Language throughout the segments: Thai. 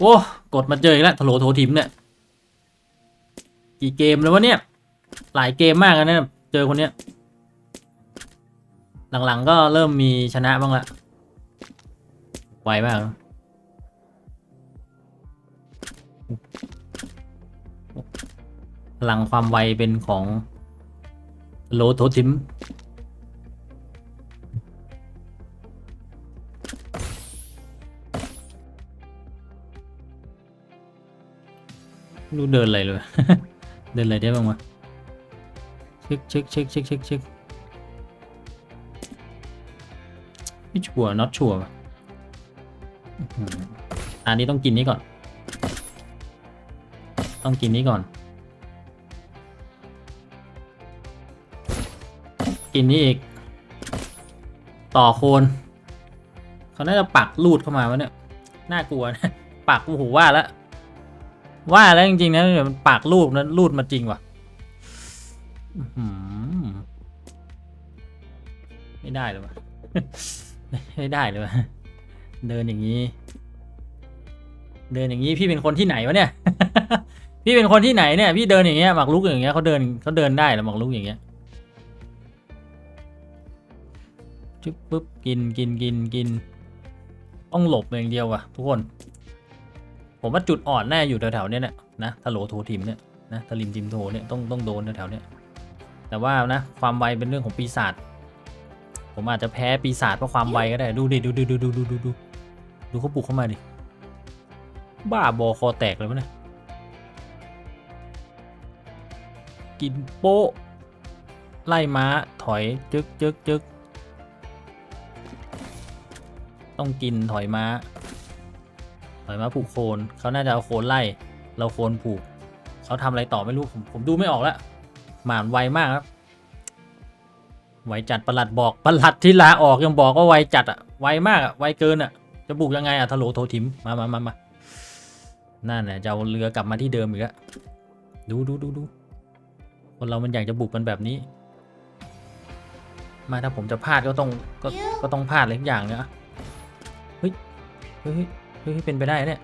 โอ้กดมาเจออีกแล้วทะโหลโถทิมเนี่ย กี่เกมแล้ววะเนี่ย หลายเกมมากนะเนี่ยเจอคนเนี้ย หลังๆก็เริ่มมีชนะบ้างละไวมากพลังความไวเป็นของโลโททิม รู้เดินอะไรเลย เดินอะไรได้บ้างวะเช็คเช็คเช็คเช็คเช็คเช็คไม่ชัวร์ not ชัวร์อันนี้ต้องกินนี้ก่อน ต้องกินนี้ก่อน กินนี้อีก ต่อโคน เขาน่าจะปักลูดเข้ามาวะเนี่ย น่ากลัวนะ ปักโอ้โหว่าแล้ว ว่าแล้วจริงๆนะเดี๋ยวมันปากรูดนะรูดมาจริงว่ะไม่ได้เลยวะไม่ได้เลยวะเดินอย่างนี้ เดินอย่างนี้พี่เป็นคนที่ไหนวะเนี่ย พี่เป็นคนที่ไหนเนี่ย พี่เดินอย่างเงี้ยหมากลุกอย่างเงี้ยเขาเดินเขาเดินได้หรอหมากลุกอย่างเงี้ยจุ๊บปุ๊บกินกินกินกิน ต้องหลบอย่างเดียวว่ะทุกคน ผมว่าจุดอ่อนแน่อยู่แถวๆเนี้ยเนี่ยนะทะโหลโททิมเนี่ยนะทะลิมทิมโทเนี่ยต้องต้องโดนแถวๆเนี้ยแต่ว่านะความไวเป็นเรื่องของปีศาจผมอาจจะแพ้ปีศาจเพราะความไวก็ได้ดูดิดูดูดูดูดูดูดูดูเขาปลุกเข้ามาดิบ้าบอคอแตกเลยวะเนี่ยกินโป๊ะไล่ม้าถอยจึกจึกจึกต้องกินถอยม้า ถอยมาผูกโคนเขาน่าจะเอาโคนไล่ เราโคนผูก เขาทำอะไรต่อไม่รู้ผมผมดูไม่ออกแล้วหมานไวมากครับ ไวจัดประหลัดบอกประหลัดที่ลาออกยังบอกว่าไวจัดอะไวมากอะไวเกินอะจะบุกยังไงอะทะโลโททิมมามามามานั่นแหละจะเอาเรือกลับมาที่เดิมอีกแล้วดูดูดูดูคนเรามันอยากจะบุกมันแบบนี้ มาถ้าผมจะพลาดก็ต้องก็ก็ต้องพลาดอะไรทุกอย่างเนี่ยอะเฮ้ยเฮ้ย เฮ้ยเฮ้ยเป็นไปได้เนี่ย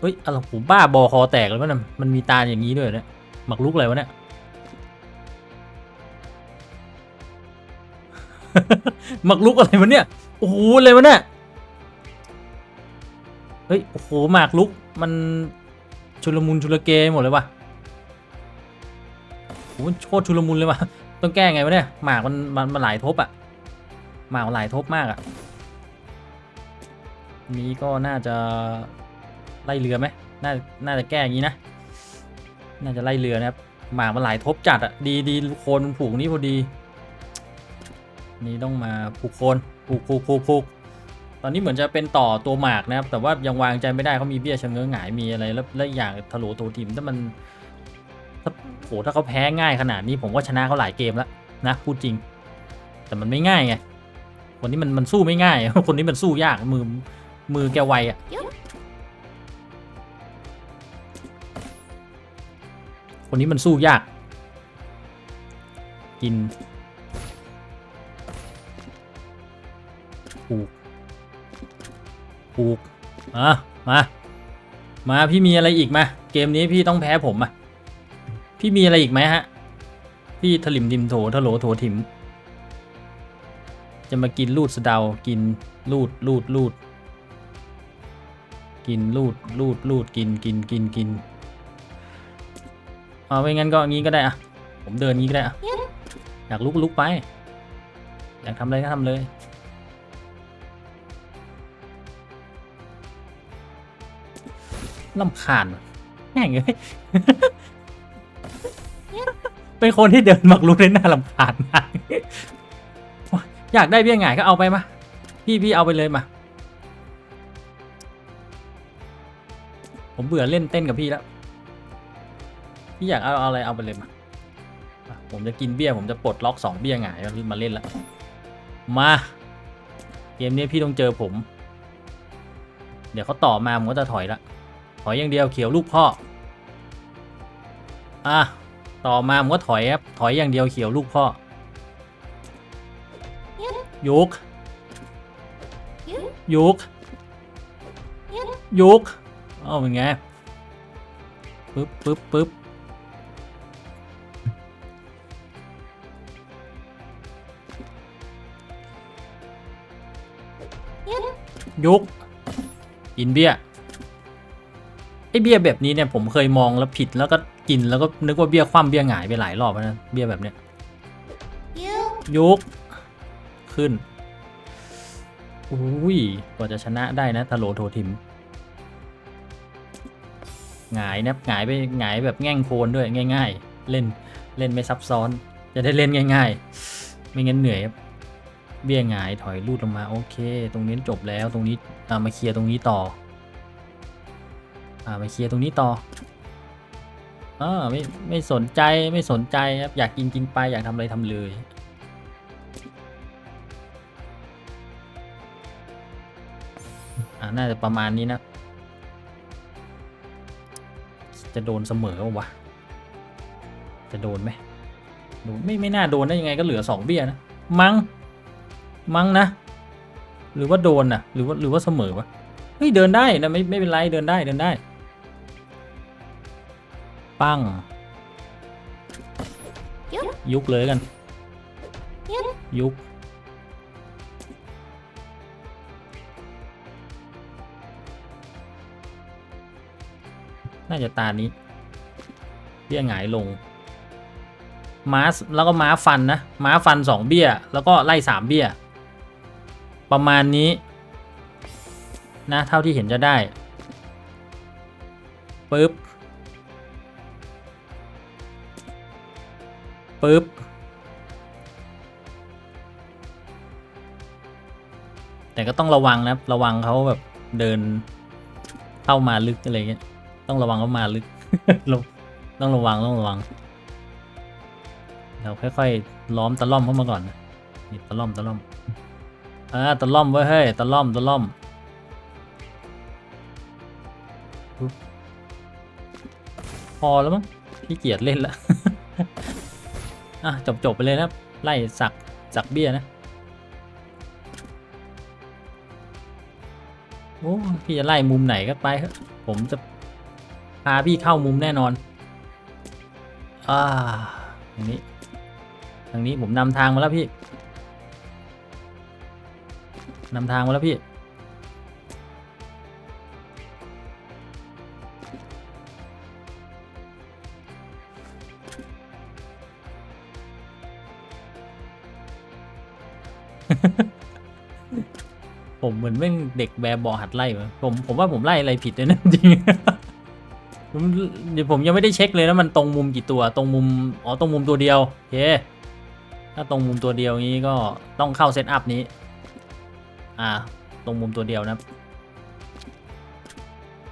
เฮ้ยอะไรผมบ้าบอคอแตกแล้วมันยมันมีตาอย่างนี้ด้วยเนี่ยหมักลุกอะไรวะเนี่ยหมักลุกอะไรวะเนี่ยโอ้โหอะไรวะเนี่ยเฮ้ยโอ้โหหมากลุกมันชุลมุนชุลเกหมดเลยว่ะโอ้โหโคตรชุลมุนเลยว่ะต้องแก้ไงวะเนี่ยหมากมันมันมันหลายทบอะหมากมันหลายทบมากอะ นี้ก็น่าจะไล่เรือไหมน่าน่าจะแก้อย่างนี้นะ น่าจะไล่เรือนะครับหมากมันหลายทบจัดอะดีดีโคนมันผูกนี่พอดี นี่ต้องมาผูกโคนผูกผูกผูกผูกตอนนี้เหมือนจะเป็นต่อตัวหมากนะครับ แต่ว่ายังวางใจไม่ได้เขามีเบี้ยชะเง้อหงายมีอะไรแล้วและอีกอย่างทะโหลโตทีมถ้ามันถ้าโหถ้าเขาแพ้ง่ายขนาดนี้ผมก็ชนะเขาหลายเกมแล้วนะพูดจริง แต่มันไม่ง่ายไงคนนี้มันมันสู้ไม่ง่าย คนนี้มันสู้ยากมือ มือแกไวอะ่ะคนนี้มันสู้ยาก กินปลูกปลูกอะมา มา พี่มีอะไรอีกมา เกมนี้พี่ต้องแพ้ผมอะ พี่มีอะไรอีกไหมฮะ พี่ถลิมดิมโถทะโหลโถถิม จะมากินลูดสะเดา กินลูดลูดลูด กินลูดลูดลูดกินกินกินกินเอาไม่งั้นก็งี้ก็ได้อะผมเดินงี้ก็ได้อะอยากลุกลุกไป อยากทำอะไรก็ทำเลยลำคาญว่ะแม่งเลยเป็นคนที่เดินหมักลุกได้น่าลำคาญมากอยากได้เบี้ยงายก็เอาไปมาพี่พี่เอาไปเลยมา ผมเบื่อเล่นเต้นกับพี่แล้ว พี่อยากเอาอะไรเอาไปเลยมา ผมจะกินเบี้ยผมจะปลดล็อกสองเบี้ยหงายแล้วมาเล่นละ มา เกมนี้พี่ต้องเจอผม เดี๋ยวเขาต่อมาผมก็จะถอยละ ถอยอย่างเดียวเขียวลูกพ่อ อะ ต่อมาผมก็ถอยครับ ถอยอย่างเดียวเขียวลูกพ่อ ยุก ยุก ยุก อาเป็นไงปึ๊บปึ๊บปึ๊บยุกกินเบี้ยไอเบี้ยแบบนี้เนี่ยผมเคยมองแล้วผิดแล้วก็กินแล้วก็นึกว่าเบี้ยคว่ำเบี้ยหงายไปหลายรอบแล้วนะเบี้ยแบบเนี้ยยุกขึ้นอุ้ยกว่าจะชนะได้นะทะโลโททิม หงายนะหงายไปหงายแบบแง่งโคนด้วยง่าย ๆ เล่นเล่นไม่ซับซ้อน จะได้เล่นง่าย ๆ ไม่งั้นเหนื่อยครับเบี้ยหงายถอยลูดลงมาโอเค ตรงนี้จบแล้วตรงนี้ามาเคลียร์ตรงนี้ต่ออามาเคลียร์ตรงนี้ต่ออ่าไม่ไม่สนใจไม่สนใจครับอยากกินกินไปอยากทำอะไรทำเลยอ่าน่าจะประมาณนี้นะ จะโดนเสมอวะจะโดนไหมโดนไม่ไม่น่าโดนได้ยังไงก็เหลือสองเบี้ยนะ มัง้งมั้งนะ หรือว่าโดนอะหรือว่าหรือว่าเสมอวะเฮ้ยเดินได้นะไม่ไม่เป็นไรเดินได้เดินได้ ปั้ง ยุกยุกเลยกัน ยุก น่าจะตานี้เบี้ยหงายลงม้าแล้วก็ม้าฟันนะม้าฟันสองเบี้ย แล้วก็ไล่สามเบี้ย ประมาณนี้นะเท่าที่เห็นจะได้ปึ๊บปึ๊บแต่ก็ต้องระวังนะครับระวังเขาแบบเดินเข้ามาลึกอะไรเงี้ย ต้องระวังเขามาลึกต้องระวังต้องระวัง เราค่อยๆล้อมตะล่อมเข้ามาก่อนนะนี่ตะล่อมตะล่อมอ่าตะล่อมไว้เฮ้ยตะล่อมตะล่อมปึ๊บพอแล้วมั้งพี่เกียดเล่นละอะจบจบๆไปเลยนะครับไล่สักสักเบี้ยนะโอ้พี่จะไล่มุมไหนก็ไปเถอะผมจะ พาพี่เข้ามุมแน่นอน อ่าทางนี้ทางนี้ผมนำทางมาแล้วพี่นำทางมาแล้วพี่ ผมเหมือนแม่งเด็กแบบบอหัดไล่วะผมผมว่าผมไล่อะไรผิดเลยนะจริง ผมเดี๋ยวผมยังไม่ได้เช็คเลยนะมันตรงมุมกี่ตัวตรงมุมอ๋อตรงมุมตัวเดียวโอเคถ้าตรงมุมตัวเดียวนี้ก็ต้องเข้าเซตอัพนี้อ่าตรงมุมตัวเดียวนะครับ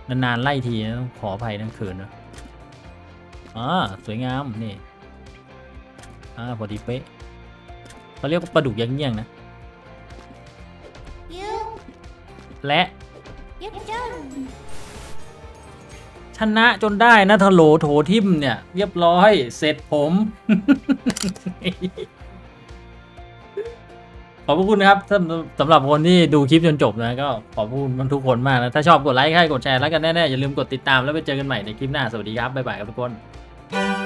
นานๆไล่ทีนะต้องขออภัยนะเขินนะอ่าสวยงามนี่อ่าพอดีเป๊ะเขาเรียกว่าปลาดุกยักเงี้ยงๆนะยุกและยุกจน ชนะจนได้นะทะโหลโถทิมเนี่ย เรียบร้อย เสร็จผม ขอบพระคุณนะครับสำหรับคนที่ดูคลิปจนจบนะ ก็ขอบคุณทุกคนมากนะ ถ้าชอบกดไลค์ให้กดแชร์แล้วกันแน่ๆ อย่าลืมกดติดตามแล้วไปเจอกันใหม่ในคลิปหน้า สวัสดีครับ บ๊ายบายครับทุกคน